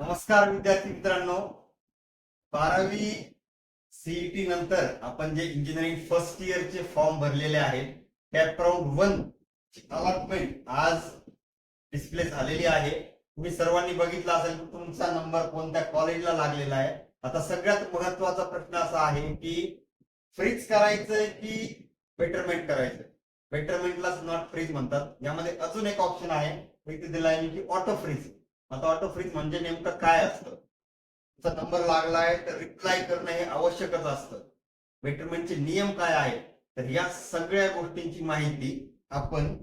नमस्कार विद्यार्थी मित्रांनो. बारावी सीईटी नंतर आपण जे इंजिनिअरिंग फर्स्ट इयरचे फॉर्म भरलेले आहेत त्या राऊंड वन अलॉटमेंट आज डिस्प्ले झालेली आहे. तुम्ही सर्वांनी बघितलं असेल की तुमचा नंबर कोणत्या कॉलेजला लागलेला आहे. आता सगळ्यात महत्त्वाचा प्रश्न असा आहे की फ्रीज करायचंय की बेटरमेंट करायचं बेटरमेंटलाच नॉट फ्रीज म्हणतात. यामध्ये अजून एक ऑप्शन आहे. इथे दिला आहे की ऑटो फ्रीज आता ऑटो फ्रीज म्हणजे नेमकं काय असतं? तुमचा नंबर लागलाय तर रिप्लाय करणं हे आवश्यकच असतं. बेटरमेंटचे नियम काय आहेत? तर या सगळ्या गोष्टींची माहिती आपण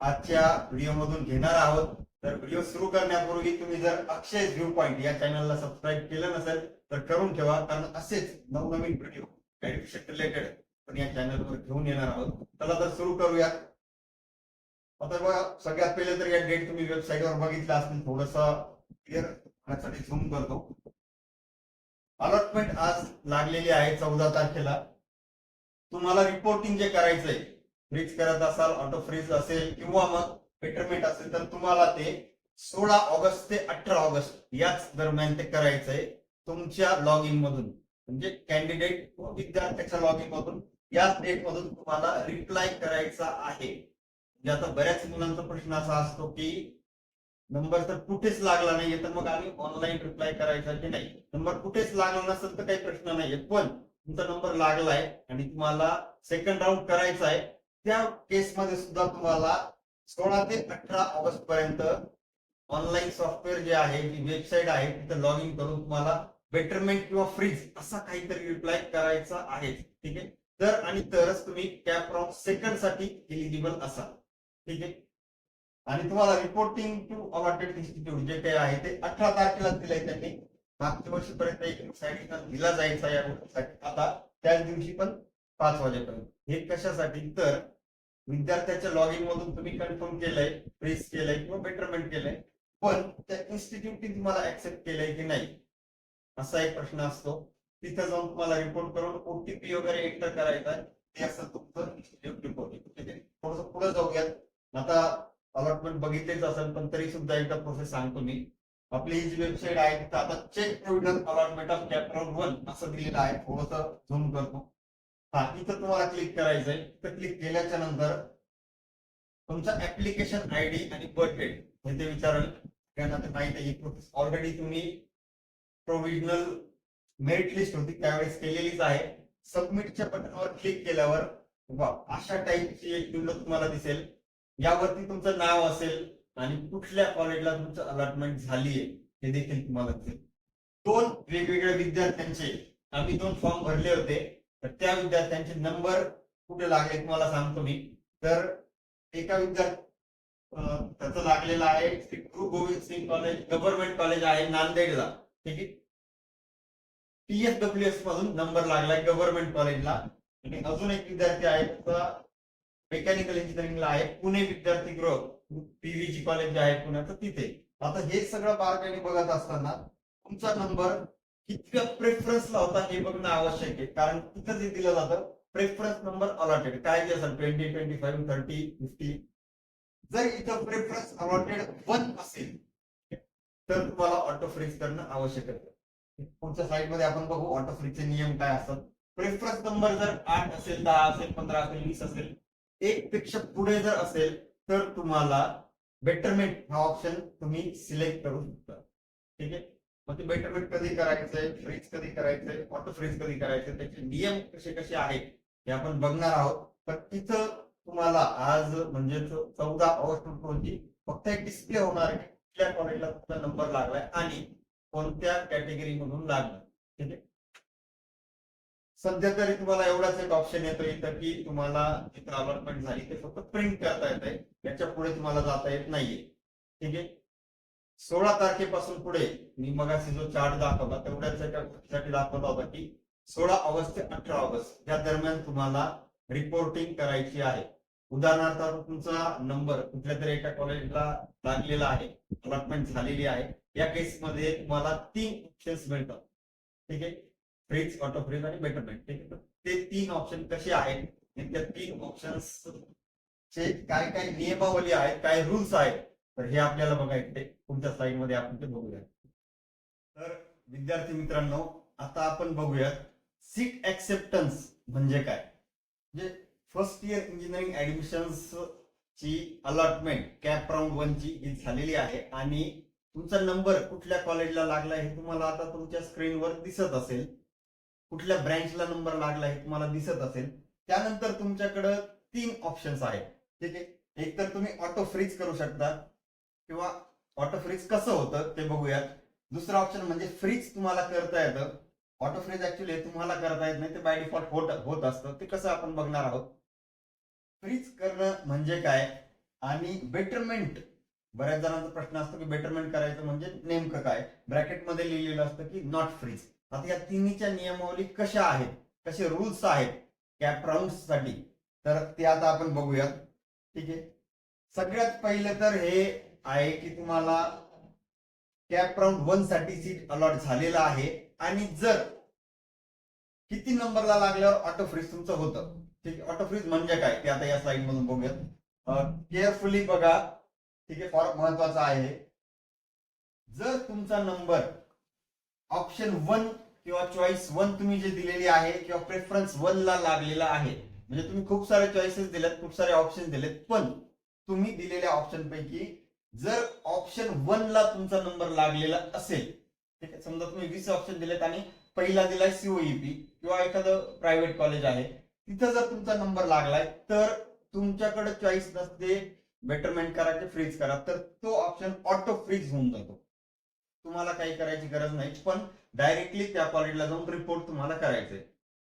आजच्या व्हिडिओमधून घेणार आहोत. तर व्हिडिओ सुरू करण्यापूर्वी तुम्ही जर अक्षय व्ह्यू पॉईंट या चॅनलला सबस्क्राईब केलं नसेल तर करून ठेवा कारण असेच नवनवीन व्हिडिओ रिलेटेड आपण या चॅनलवर घेऊन येणार आहोत. चला तर सुरू करूया आता बघा सगळ्यात पहिले तर या डेट तुम्ही वेबसाईटवर बघितलं असेल थोडस क्लिअर होण्यासाठी झूम करतो. अलॉटमेंट आज लागलेली आहे चौदा तारखेला. तुम्हाला रिपोर्टिंग जे करायचंय फ्रीज करत असाल ऑटो फ्रीज असेल किंवा मग बेटरमेंट असेल तर तुम्हाला ते सोळा ऑगस्ट ते अठरा ऑगस्ट याच दरम्यान ते करायचंय तुमच्या लॉग इन मधून. म्हणजे कॅन्डिडेट विद्यार्थ्याच्या लॉग इन मधून याच डेट मधून तुम्हाला रिप्लाय करायचा आहे. म्हणजे आता बऱ्याच मुलांचा प्रश्न असा असतो की नंबर तर कुठेच लागला नाहीये तर मग आम्ही ऑनलाईन रिप्लाय करायचा की नाही? नंबर कुठेच लागला नसेल तर काही प्रश्न नाहीये पण तुमचा नंबर लागलाय आणि तुम्हाला सेकंड राऊंड करायचा आहे त्या केसमध्ये सुद्धा तुम्हाला सोळा ते अठरा ऑगस्ट पर्यंत ऑनलाईन सॉफ्टवेअर जे आहे जी वेबसाईट आहे तिथे लॉग इन करून तुम्हाला बेटरमेंट किंवा फ्रीज असा काहीतरी रिप्लाय करायचा आहे ठीक आहे? तर आणि तरच तुम्ही कॅप राऊंड सेकंडसाठी एलिजिबल असाल. ठीक आहे? आणि तुम्हाला रिपोर्टिंग टू अवॉर्डेड इन्स्टिट्यूट जे काही आहे ते अठरा तारखेला दिलंय त्यांनी. मागच्या वर्षीपर्यंत एक साईडला दिला जायचा या गोष्टीसाठी. आता त्याच दिवशी पण पाच वाजेपर्यंत. हे कशासाठी? तर विद्यार्थ्याच्या लॉग इन मधून तुम्ही कन्फर्म केलंय प्रेस केलंय किंवा बेटरमेंट केलंय. पण त्या इन्स्टिट्यूटने तुम्हाला ऍक्सेप्ट केलंय की नाही? असा एक प्रश्न असतो. तिथे जाऊन तुम्हाला रिपोर्ट करून ओटीपी वगैरे एंटर करायचा ते असं तुमचं इन्स्टिट्यूट रिपोर्टिंग थोडस पुढे जाऊयात. आता अलॉटमेंट बघितलेच असेल पण तरी सुद्धा एकदा प्रोसेस सांगतो मी. आपली ही जी वेबसाईट आहे तिथं आता check provisional allotment of chapter one असं दिलेलं आहे. थोडस झूम करतो. हा इथं तुम्हाला क्लिक करायचंय. इथं क्लिक केल्याच्यानंतर तुमचा ऍप्लिकेशन आय डी आणि बर्थ डेट हे ते विचारेल त्यानंतर माहिती आहे ही प्रोसेस ऑलरेडी तुम्ही प्रोव्हिजनल मेरिट लिस्ट होती त्यावेळेस केलेलीच आहे. सबमिटच्या बटनवर क्लिक केल्यावर वा अशा टाईपची एक विंडो तुम्हाला दिसेल. यावरती तुमचं नाव असेल आणि कुठल्या कॉलेजला तुमचं अलॉटमेंट झालीये हे देखील तुम्हाला दिसेल. दोन वेगवेगळ्या विद्यार्थ्यांचे आम्ही दोन फॉर्म भरले होते तर त्या विद्यार्थ्यांचे नंबर कुठे लागले तुम्हाला सांगतो मी. तर एका विद्यार्थी त्याचं लागलेला आहे Shri Guru Gobind Singh college government college आहे नांदेडला. ठीक आहे? टीएसडब्ल्यू एस मधून नंबर लागलाय गव्हर्नमेंट कॉलेजला आणि अजून एक विद्यार्थी आहे त्याचा मेकॅनिकल इंजिनिअरिंगला आहे. पुणे विद्यार्थी गृह पीव्हीजी कॉलेज जे आहे पुण्याचं तिथे. आता हे सगळं बारकाईने बघत असताना तुमचा नंबर कितव्या प्रेफरन्सला होता हे बघणं आवश्यक आहे. कारण तिथं जे दिलं जातं प्रेफरन्स नंबर अलॉटेड काय जे असेल twenty twenty five thirty fifty जर इथं प्रेफरन्स अलॉटेड वन असेल तर तुम्हाला ऑटो फ्रीज करणं आवश्यक आहे. पुढच्या साईडमध्ये आपण बघू ऑटो फ्रीजचे नियम काय असतात. प्रेफरन्स नंबर जर आठ असेल दहा असेल पंधरा असेल वीस असेल एक पेक्षा पुढे जर असेल तर तुम्हाला बेटरमेंट हा ऑप्शन तुम्ही सिलेक्ट करू शकता. ठीक आहे? मग ते बेटरमेंट कधी करायचंय? फ्रीज कधी करायचंय? ऑटो फ्रीज कधी करायचंय? त्याचे नियम कसे कसे आहेत? हे आपण बघणार आहोत. तर तिथं तुम्हाला आज म्हणजे चौदा ऑगस्ट रोजी फक्त एक डिस्प्ले होणार आहे. कुठल्या कॉलेजला तुमचा नंबर लागलाय आणि कोणत्या कॅटेगरी मधून लागला. ठीक आहे? सध्या तरी तुम्हाला एवढाच एक ऑप्शन येतो इथं की तुम्हाला जिथं अलॉटमेंट झाली ते फक्त प्रिंट करता येत आहे याच्यापुढे तुम्हाला जाता येत नाहीये. ठीक आहे? सोळा तारखेपासून पुढे मी मगाशी जो चार्ट दाखवला तेवढ्यासाठी दाखवला होता की सोळा ऑगस्ट ते अठरा ऑगस्ट या दरम्यान तुम्हाला रिपोर्टिंग करायची आहे. उदाहरणार्थ तुमचा नंबर कुठल्या तरी एका कॉलेजला लागलेला आहे अलॉटमेंट झालेली आहे. या केसमध्ये तुम्हाला तीन ऑप्शन्स मिळतात. ठीक आहे? फ्रीज ऑटो फ्रीज आणि बेटरमेंट ठीक आहे? ते तीन ऑप्शन कसे आहेत? त्या तीन ऑप्शन्स चे काय काय नियमावली आहेत काय रूल्स आहेत? तर हे आपल्याला बघायचे पुढच्या स्लाइडमध्ये आपण ते बघूया. तर विद्यार्थी मित्रांनो आता आपण बघूयात सीट ऍक्सेप्टन्स म्हणजे काय? म्हणजे फर्स्ट इयर इंजिनिअरिंग ऍडमिशन्स ची अलॉटमेंट कॅप राऊंड वन ची ही झालेली आहे. आणि तुमचा नंबर कुठल्या कॉलेजला लागला हे तुम्हाला आता तुमच्या स्क्रीनवर दिसत असेल. कुठल्या ब्रँचला नंबर लागला हे तुम्हाला दिसत असेल. त्यानंतर तुमच्याकडं तीन ऑप्शन्स आहेत. ठीक आहे? एक तर तुम्ही ऑटो फ्रीज करू शकता किंवा ऑटो फ्रीज कसं होतं ते बघूयात. दुसरं ऑप्शन म्हणजे फ्रीज तुम्हाला करता येतं. ऑटो फ्रीज ऍक्च्युली तुम्हाला करता येत नाही ते बाय डिफॉल्ट होत होत असतं. ते कसं आपण बघणार आहोत? फ्रीज करणं म्हणजे काय? आणि बेटरमेंट बऱ्याच जणांचा प्रश्न असतो की बेटरमेंट करायचं म्हणजे नेमकं काय? ब्रॅकेटमध्ये लिहिलेलं असतं की नॉट फ्रीज आता या तिन्हीच्या नियमावली कशा आहेत? कसे रूल्स आहेत? कॅप राऊंडसाठी तर ते आता आपण बघूयात. ठीक आहे? सगळ्यात पहिले तर हे आहे की तुम्हाला कॅप राऊंड वनसाठी सीट अलॉट झालेला आहे. आणि जर किती नंबरला लागल्यावर ऑटो फ्रीज तुमचं होतं. ठीक आहे? ऑटो फ्रीज म्हणजे काय? ते आता या स्लाइड मधून बघूयात. केअरफुली बघा. ठीक आहे? फार महत्वाचं आहे. जर तुमचा नंबर ऑप्शन वन किंवा चॉईस वन तुम्ही जे दिलेली आहे किंवा प्रेफरन्स वन ला लागलेला आहे. म्हणजे तुम्ही खूप सारे चॉईसेस दिलेत खूप सारे ऑप्शन दिलेत पण तुम्ही दिलेल्या ऑप्शन पैकी जर ऑप्शन वन ला तुमचा नंबर लागलेला असेल ठीक आहे समजा तुम्ही वीस ऑप्शन दिलेत आणि पहिला दिलाय सीओईपी किंवा एखादं प्रायव्हेट कॉलेज आहे तिथं जर तुमचा नंबर लागलाय तर तुमच्याकडे चॉईस नसते बेटरमेंट करायचे फ्रीज करा तर तो ऑप्शन ऑटो फ्रीज होऊन जातो. तुम्हाला काही करायची गरज नाही पण डायरेक्टली त्या कॉलेजला जाऊन रिपोर्ट तुम्हाला करायचंय.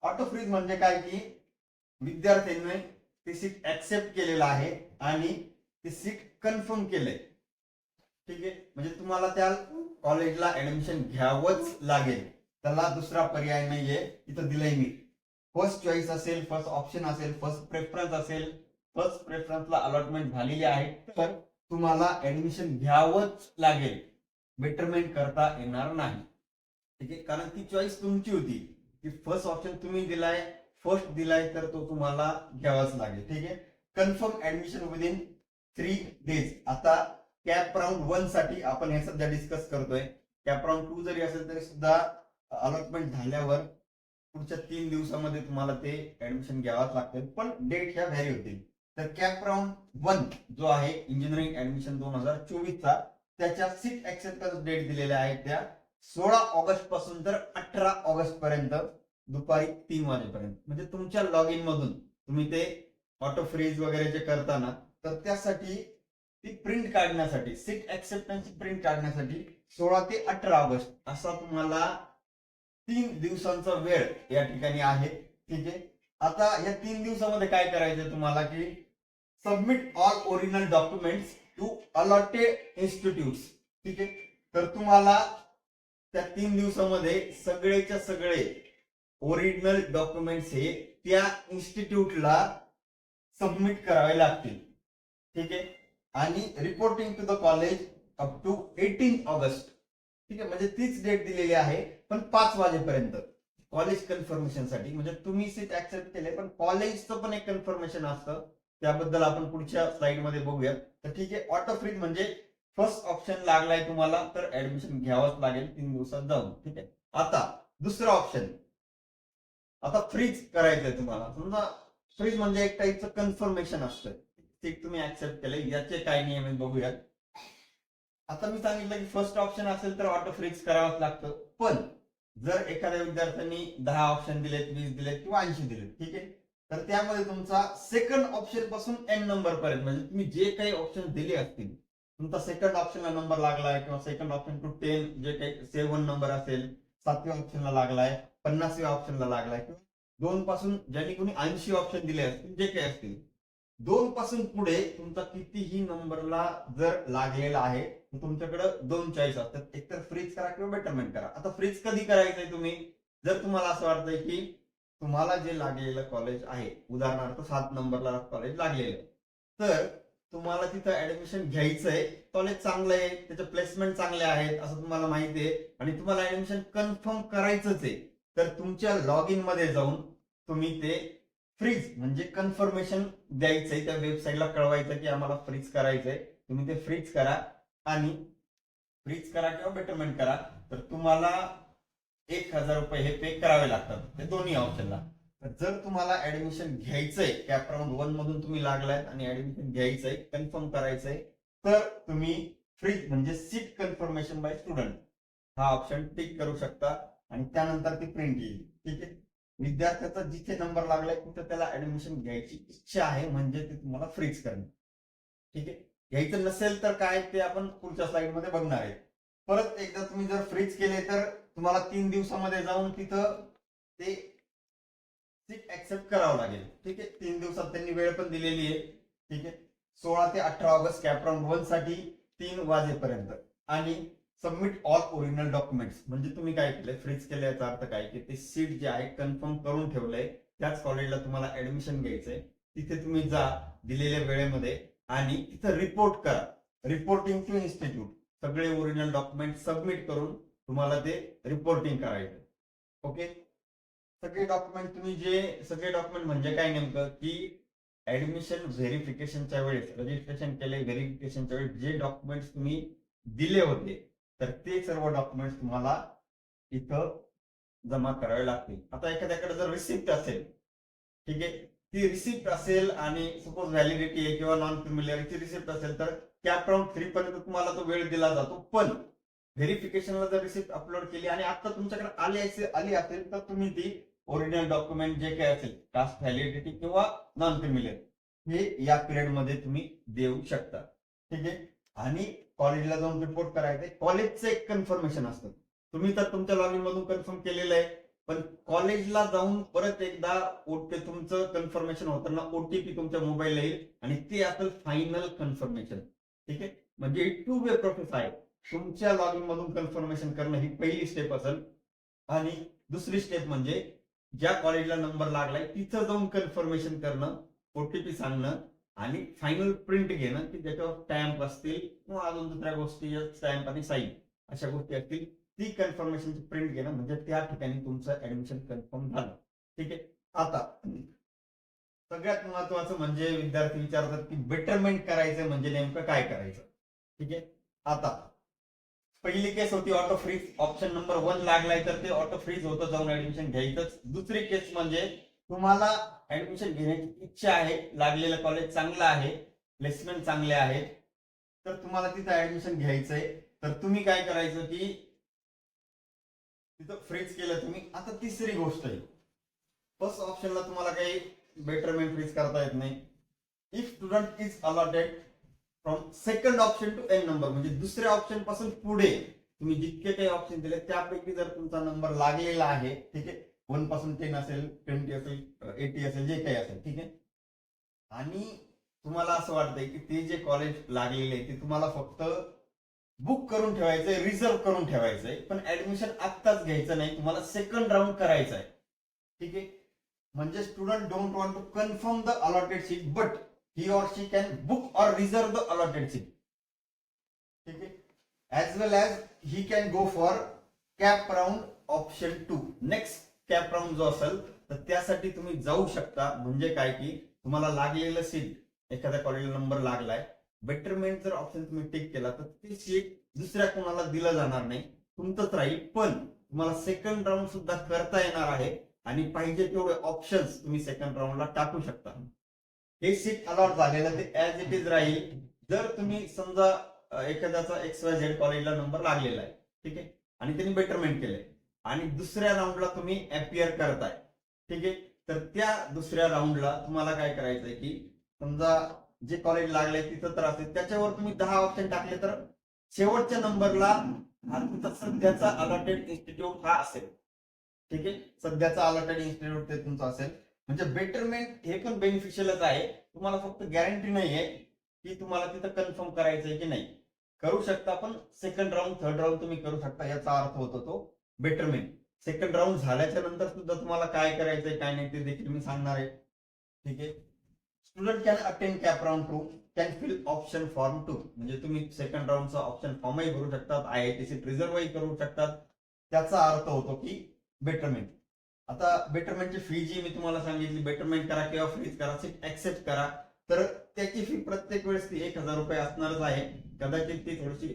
ऑटो फ्रीज म्हणजे काय की विद्यार्थ्यांनी ते सीट ऍक्सेप्ट केलेलं आहे आणि ते सीट कन्फर्म केलंय. ठीक आहे? म्हणजे तुम्हाला त्या कॉलेजला ऍडमिशन घ्यावंच लागेल. त्याला दुसरा पर्याय नाहीये. इथं दिलंय मी. फर्स्ट चॉईस असेल फर्स्ट ऑप्शन असेल फर्स्ट प्रेफरन्स असेल फर्स्ट प्रेफरन्सला अलॉटमेंट झालेली आहे. तर तुम्हाला ऍडमिशन घ्यावंच लागेल. बेटरमेंट करता येणार नाही. ठीक आहे? कारण ती चॉईस तुमची होती. की फर्स्ट ऑप्शन तुम्ही दिलाय फर्स्ट दिलाय तर तो तुम्हाला घ्यावाच लागेल. ठीक आहे? Confirm admission within three days आता कॅप राऊंड वनसाठी आपण हे सध्या डिस्कस करतोय. कॅप राऊंड टू जरी असेल तरी सुद्धा अलॉटमेंट झाल्यावर पुढच्या तीन दिवसामध्ये तुम्हाला ते ऍडमिशन घ्यावाच लागतील. पण डेट ह्या व्हॅरी होतील तर कॅप राऊंड वन जो आहे इंजिनिअरिंग ऍडमिशन दोन हजार चोवीसचा त्याच्या सिक्स ऍक्सेप्टन्स डेट दिलेल्या आहेत त्या सोळा ऑगस्टपासून तर अठरा ऑगस्ट पर्यंत दुपारी तीन वाजेपर्यंत. म्हणजे तुमच्या लॉग इन मधून तुम्ही ते ऑटो फ्रीज वगैरे जे करताना तर त्यासाठी ती प्रिंट काढण्यासाठी सीट ऍक्सेप्टन्स प्रिंट काढण्यासाठी सोळा ते अठरा ऑगस्ट असा तुम्हाला तीन दिवसांचा वेळ या ठिकाणी आहे. ठीक आहे? आता या तीन दिवसामध्ये काय करायचं तुम्हाला की submit all original documents to allotted institute ठीक आहे? तर तुम्हाला त्या तीन दिवसामध्ये सगळेच्या सगळे ओरिजिनल डॉक्युमेंट्स हे त्या इन्स्टिट्यूटला सबमिट करावे लागतील. ठीक आहे? आणि reporting to the college up to eighteen August. ठीक आहे? म्हणजे तीच डेट दिलेली आहे पण पाच वाजेपर्यंत. कॉलेज कन्फर्मेशनसाठी. म्हणजे तुम्ही सीट ऍक्सेप्ट केले पण कॉलेजचं पण एक कन्फर्मेशन असतं. त्याबद्दल आपण पुढच्या स्लाइडमध्ये बघूयात तर ठीक आहे? ऑटो फ्रीज म्हणजे फर्स्ट ऑप्शन लागलाय तुम्हाला तर ऍडमिशन घ्यावंच लागेल. तीन दिवसात जाऊन. ठीक आहे? आता दुसरं ऑप्शन आता फ्रीज करायचंय तुम्हाला. समजा फ्रीज म्हणजे एक टाईपचं कन्फर्मेशन असतं ते तुम्ही ऍक्सेप्ट केले याचे काय नियम आहेत बघूयात. आता मी सांगितलं की फर्स्ट ऑप्शन असेल तर ऑटो फ्रीज करावंच लागतं. पण जर एखाद्या विद्यार्थ्यांनी दहा ऑप्शन दिलेत वीस दिलेत किंवा ऐंशी दिलेत ठीक आहे? तर त्यामध्ये तुमचा सेकंड ऑप्शनपासून एन नंबर पर्यंत म्हणजे तुम्ही जे काही ऑप्शन दिले असतील तुमचा सेकंड ऑप्शनला नंबर लागलाय किंवा सेकंड ऑप्शन टू टेन जे काही सेवन नंबर असेल सातव्या ऑप्शनला लागलाय पन्नासव्या ऑप्शनला लागलाय. किंवा दोन पासून ज्यांनी कोणी ऐंशी ऑप्शन दिले असतील जे काही असतील दोन पासून पुढे तुमचा कितीही नंबरला जर लागलेला आहे तर तुमच्याकडे दोन चॉईस असतात. एक तर फ्रीज करा किंवा बेटरमेंट करा. आता फ्रीज कधी करायचंय तुम्ही? जर तुम्हाला असं वाटतंय की तुम्हाला जे लागलेलं कॉलेज आहे उदाहरणार्थ सात नंबरला कॉलेज लागलेलं आहे, तर तुम्हाला तिथं ऍडमिशन घ्यायचं आहे कॉलेज चांगलं आहे त्याचे प्लेसमेंट चांगले आहेत असं तुम्हाला माहिती आहे. आणि तुम्हाला ऍडमिशन कन्फर्म करायचंच आहे. तर तुमच्या लॉग इनमध्ये जाऊन तुम्ही ते फ्रीज म्हणजे कन्फर्मेशन द्यायचंय. त्या वेबसाईटला कळवायचं की आम्हाला फ्रीज करायचंय. तुम्ही ते फ्रीज करा आणि फ्रीज करा किंवा बेटरमेंट करा. तर तुम्हाला एक हजार रुपये हे पे करावे लागतात. ते दोन्ही ऑप्शनला जर तुम्हाला ऍडमिशन घ्यायचंय कॅप राऊंड वन मधून तुम्ही लागलाय आणि ऍडमिशन घ्यायचंय कन्फर्म करायचंय तर तुम्ही फ्रीज म्हणजे सीट कन्फर्मेशन बाय स्टुडंट हा ऑप्शन टिक करू शकता आणि त्यानंतर ती प्रिंट येईल. ठीक आहे? विद्यार्थ्याचा जिथे नंबर लागलाय तिथे त्याला ऍडमिशन घ्यायची इच्छा आहे म्हणजे ते तुम्हाला फ्रीज करणे ठीक आहे? घ्यायचं नसेल तर काय ते आपण पुढच्या स्लाइडमध्ये बघणार आहे. परत एकदा तुम्ही जर फ्रीज केले तर तुम्हाला तीन दिवसामध्ये जाऊन तिथं ते सीट ऍक्सेप्ट करावं लागेल. ठीक आहे? तीन दिवसात त्यांनी वेळ पण दिलेली आहे. ठीक आहे? सोळा ते अठरा ऑगस्ट कॅप वनसाठी तीन वाजेपर्यंत. आणि सबमिट ऑल ओरिजिनल डॉक्युमेंट्स म्हणजे तुम्ही काय केलंय? फ्रीज केलं याचा अर्थ काय? की ते सीट जे आहे कन्फर्म करून ठेवलंय. त्याच कॉलेजला तुम्हाला ऍडमिशन घ्यायचंय. तिथे तुम्ही जा दिलेल्या वेळेमध्ये. आणि तिथं रिपोर्ट करा. रिपोर्टिंग टू इन्स्टिट्यूट सगळे ओरिजिनल डॉक्युमेंट सबमिट करून तुम्हाला ते रिपोर्टिंग करायचं. ओके सगळे डॉक्युमेंट तुम्ही जे सगळे डॉक्युमेंट म्हणजे काय नेमकं? की ऍडमिशन व्हेरिफिकेशनच्या वेळेस रजिस्ट्रेशन केले व्हेरिफिकेशनच्या वेळेस जे डॉक्युमेंट्स तुम्ही दिले होते तर ते सर्व डॉक्युमेंट्स तुम्हाला इथं जमा करावे लागतील. आता एखाद्याकडे जर रिसिप्ट असेल ठीक आहे ती रिसिप्ट असेल आणि सपोज व्हॅलिडिटी आहे किंवा नॉन क्रिमिलियरची रिसिप्ट असेल तर कॅप राऊंड थ्री पर्यंत तुम्हाला तो वेळ दिला जातो. पण व्हेरिफिकेशनला जर रिसिप्ट अपलोड केली आणि आता तुमच्याकडे आली असेल आली असेल तर तुम्ही ती ओरिजिनल डॉक्युमेंट जे काही असेल कास्ट व्हॅलिडिटी किंवा नॉन क्रिमिलियर हे या पिरियडमध्ये तुम्ही देऊ शकता. ठीक आहे? आणि कॉलेजला जाऊन रिपोर्ट करायचं कॉलेजचं एक कन्फर्मेशन असतं. तुम्ही तर तुमच्या लॉगिन मधून कन्फर्म केलेलं आहे पण कॉलेजला जाऊन परत एकदा ओटी तुमचं कन्फर्मेशन होताना ओटीपी तुमच्या मोबाईलला येईल आणि ते असेल फायनल कन्फर्मेशन ठीक आहे? म्हणजे टू वे प्रोसेस आहे. तुमच्या लॉग इन मधून कन्फर्मेशन करणं ही पहिली स्टेप असेल. आणि दुसरी स्टेप म्हणजे ज्या कॉलेजला नंबर लागलाय तिथं जाऊन कन्फर्मेशन करणं ओटीपी सांगणं आणि फायनल प्रिंट घेणं की त्याच्यावर स्टॅम्प असतील किंवा अजून दुसऱ्या गोष्टी स्टॅम्प आणि साईन अशा गोष्टी असतील ती कन्फर्मेशनची प्रिंट घेणं म्हणजे त्या ठिकाणी तुमचं ऍडमिशन कन्फर्म झालं. ठीक आहे? आता सगळ्यात महत्वाचं म्हणजे विद्यार्थी विचारतात की बेटरमेंट करायचं म्हणजे नेमकं काय करायचं? ठीक आहे? आता पहिली केस होती auto freeze option number one लागलाय तर ते ऑटो फ्रीज होतं जाऊन ऍडमिशन घ्यायचंच. दुसरी केस म्हणजे तुम्हाला ऍडमिशन घेण्याची इच्छा आहे. लागलेलं कॉलेज चांगलं आहे. प्लेसमेंट चांगले आहेत. तर तुम्हाला तिथं ऍडमिशन घ्यायचंय. तर तुम्ही काय करायचं की तिथं फ्रीज केलं तुम्ही. आता तिसरी गोष्ट आहे. फर्स्ट ऑप्शनला तुम्हाला काही बेटरमेंट फ्रीज करता येत नाही. If student is allotted from second option to N number म्हणजे दुसऱ्या ऑप्शनपासून पुढे तुम्ही जितके काही ऑप्शन दिले त्यापैकी जर तुमचा नंबर लागलेला आहे ठीक आहे वनपासून टेन असेल ट्वेंटी असेल एटी असेल जे काही असेल ठीक आहे. आणि तुम्हाला असं वाटतंय की ते जे कॉलेज लागलेले आहे ते तुम्हाला फक्त बुक करून ठेवायचंय रिझर्व करून ठेवायचंय पण ऍडमिशन आत्ताच घ्यायचं नाही तुम्हाला सेकंड राऊंड करायचं आहे ठीक आहे? म्हणजे student don't want to confirm the allotted seat but he or she can book or reserve the allotted seat ठीक आहे as well as he can go for cap round option to next cap round जो असेल तर त्यासाठी तुम्ही जाऊ शकता. म्हणजे काय की तुम्हाला लागलेलं सीट एखाद्या कॉलेजला नंबर लागलाय. बेटरमेंट जर ऑप्शन तुम्ही टिक केला तर ते सीट दुसऱ्या कोणाला दिलं जाणार नाही. तुमचंच राहील. पण तुम्हाला सेकंड राऊंड सुद्धा करता येणार आहे. आणि पाहिजे तेवढे ऑप्शन्स तुम्ही सेकंड राऊंडला टाकू शकता. हे सीट अलॉट झालेलं ते ऍज इट इज राहील. जर तुम्ही समजा एखाद्याचा एक्स वाय झेड कॉलेजला नंबर लागलेला आहे ठीक आहे? आणि त्यांनी बेटरमेंट केलंय. आणि दुसऱ्या राऊंडला तुम्ही अपियर करताय ठीक आहे? तर त्या दुसऱ्या राऊंडला तुम्हाला काय करायचंय की समजा जे कॉलेज लागले तिथं तर असेल त्याच्यावर तुम्ही दहा ऑप्शन टाकले तर शेवटच्या नंबरला हा तुमचा सध्याचा अलॉटेड इन्स्टिट्यूट हा असेल. ठीक आहे? सध्याचा अलॉटेड इन्स्टिट्यूट ते तुमचं असेल. म्हणजे बेटरमेंट हे पण बेनिफिशियलच आहे. तुम्हाला फक्त गॅरंटी नाहीये की तुम्हाला तिथं कन्फर्म करायचं आहे की नाही. करू शकता पण सेकंड राऊंड थर्ड राऊंड तुम्ही करू शकता याचा अर्थ होतो तो बेटरमेंट सेकंड राऊंड झाल्याच्यानंतर सुद्धा तुम्हाला काय करायचंय काय नाही ते देखील मी सांगणार आहे. ठीक आहे? Student can attend cap round two can fill option form two म्हणजे तुम्ही सेकंड राऊंडचा ऑप्शन फॉर्मही भरू शकतात आय आय टी सीट रिझर्वही करू शकतात. त्याचा अर्थ होतो की बेटरमेंट आता बेटरमेंटची फी जी मी तुम्हाला सांगितली बेटरमेंट करा किंवा फ्रीज करा सीट ऍक्सेप्ट करा. तर त्याची फी प्रत्येक वेळेस ती एक हजार रुपये असणारच आहे. कदाचित ती थोडीशी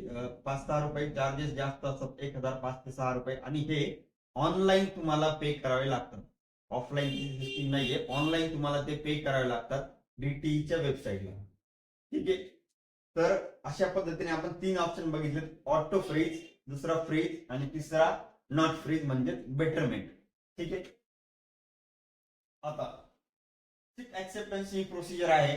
पाच सहा रुपये चार्जेस जास्त असतात एक हजार पाच ते सहा रुपये. आणि हे ऑनलाईन तुम्हाला पे करावे लागतात. ऑफलाईन सिस्टीम नाहीये. ऑनलाईन तुम्हाला ते पे करावे लागतात डीटीईच्या वेबसाईटला ठीक आहे? तर अशा पद्धतीने आपण तीन ऑप्शन बघितले ऑटो फ्रीज दुसरा फ्रीज आणि तिसरा नॉट फ्रीज म्हणजे बेटरमेंट ठीक आहे? आता ऍक्सेप्टन्स ही प्रोसिजर आहे.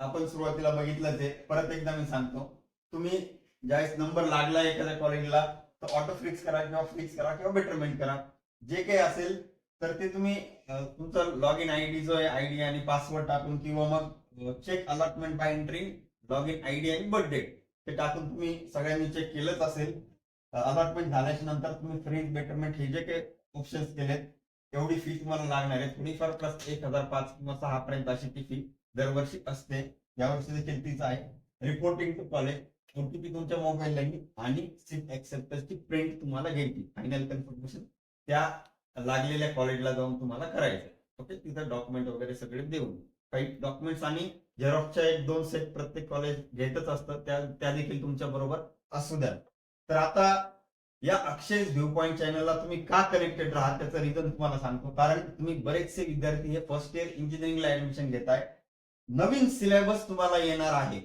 आपण सुरुवातीला बघितलंच आहे परत एकदा मी सांगतो. तुम्ही ज्यावेळेस नंबर लागला एखाद्या कॉलेजला तर ऑटो फिक्स करा किंवा फिक्स करा किंवा बेटरमेंट करा. जे काही असेल तर ते तुम्ही तुमचा लॉग इन आय डी जो आहे आय डी आणि पासवर्ड टाकून किंवा मग check allotment by entry log in I D आणि बर्थ डेट ते टाकून तुम्ही सगळ्यांनी चेक केलंच असेल. अलॉटमेंट झाल्याच्यानंतर तुम्ही फ्रीज बेटरमेंट हे जे काही ऑप्शन्स केलेत एवढी फी तुम्हाला लागणार आहे. थोडीफार प्लस एक हजार पाच किंवा सहा पर्यंत अशी ती फी दरवर्षी असते. यावर्षी देखील तीच आहे. रिपोर्टिंग टू कॉलेज ओटीपी तुमच्या मोबाईलला येईल आणि सीट ची प्रिंट तुम्हाला घ्यायची. फायनल कन्फर्मेशन त्या लागलेल्या कॉलेजला जाऊन तुम्हाला करायचं ओके तिथं डॉक्युमेंट वगैरे सगळे देऊन. काही डॉक्युमेंट्स आणि झेरॉक्सच्या एक दोन सेट प्रत्येक कॉलेज घेतच असतं. त्या त्या देखील तुमच्या बरोबर असू द्या. तर आता या अक्षय व्ह्यू पॉईंट चॅनलला तुम्ही का कनेक्टेड राहा त्याचं रिझन तुम्हाला सांगतो. कारण तुम्ही बरेचसे विद्यार्थी हे फर्स्ट इयर इंजिनिअरिंगला ऍडमिशन घेताय. नवीन सिलेबस तुम्हाला येणार आहे.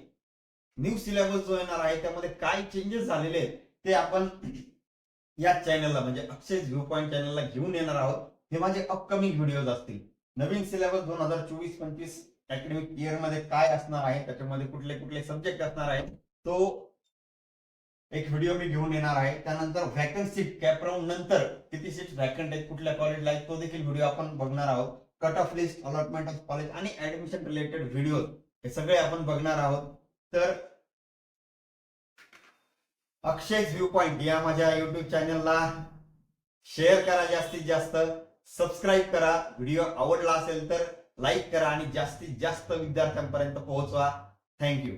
न्यू सिलेबस जो येणार आहे त्यामध्ये काय चेंजेस झालेले आहेत ते आपण या चॅनलला म्हणजे अक्षय व्ह्यू पॉईंट चॅनलला घेऊन येणार आहोत. हे माझे अपकमिंग व्हिडिओज असतील. नवीन सिलेबस दोन हजार चोवीस पंचवीस अकॅडमिक इयरमध्ये काय असणार आहे त्याच्यामध्ये कुठले कुठले सब्जेक्ट असणार आहे तो एक व्हिडिओ मी घेऊन येणार आहे. त्यानंतर व्हॅकन्सी कॅपराऊंड नंतर किती सीट व्हॅकंट आहेत कुठल्या कॉलेजला आहेत तो देखील व्हिडिओ आपण बघणार आहोत. Cut off list allotment of college आणि ऍडमिशन रिलेटेड व्हिडिओ हे सगळे आपण बघणार आहोत. तर अक्षय व्ह्यू पॉइंट या माझ्या युट्यूब चॅनलला शेअर करा जास्तीत जास्त. सबस्क्राईब करा. व्हिडिओ आवडला असेल तर लाईक करा आणि जास्तीत जास्त विद्यार्थ्यांपर्यंत पोहोचवा. थँक्यू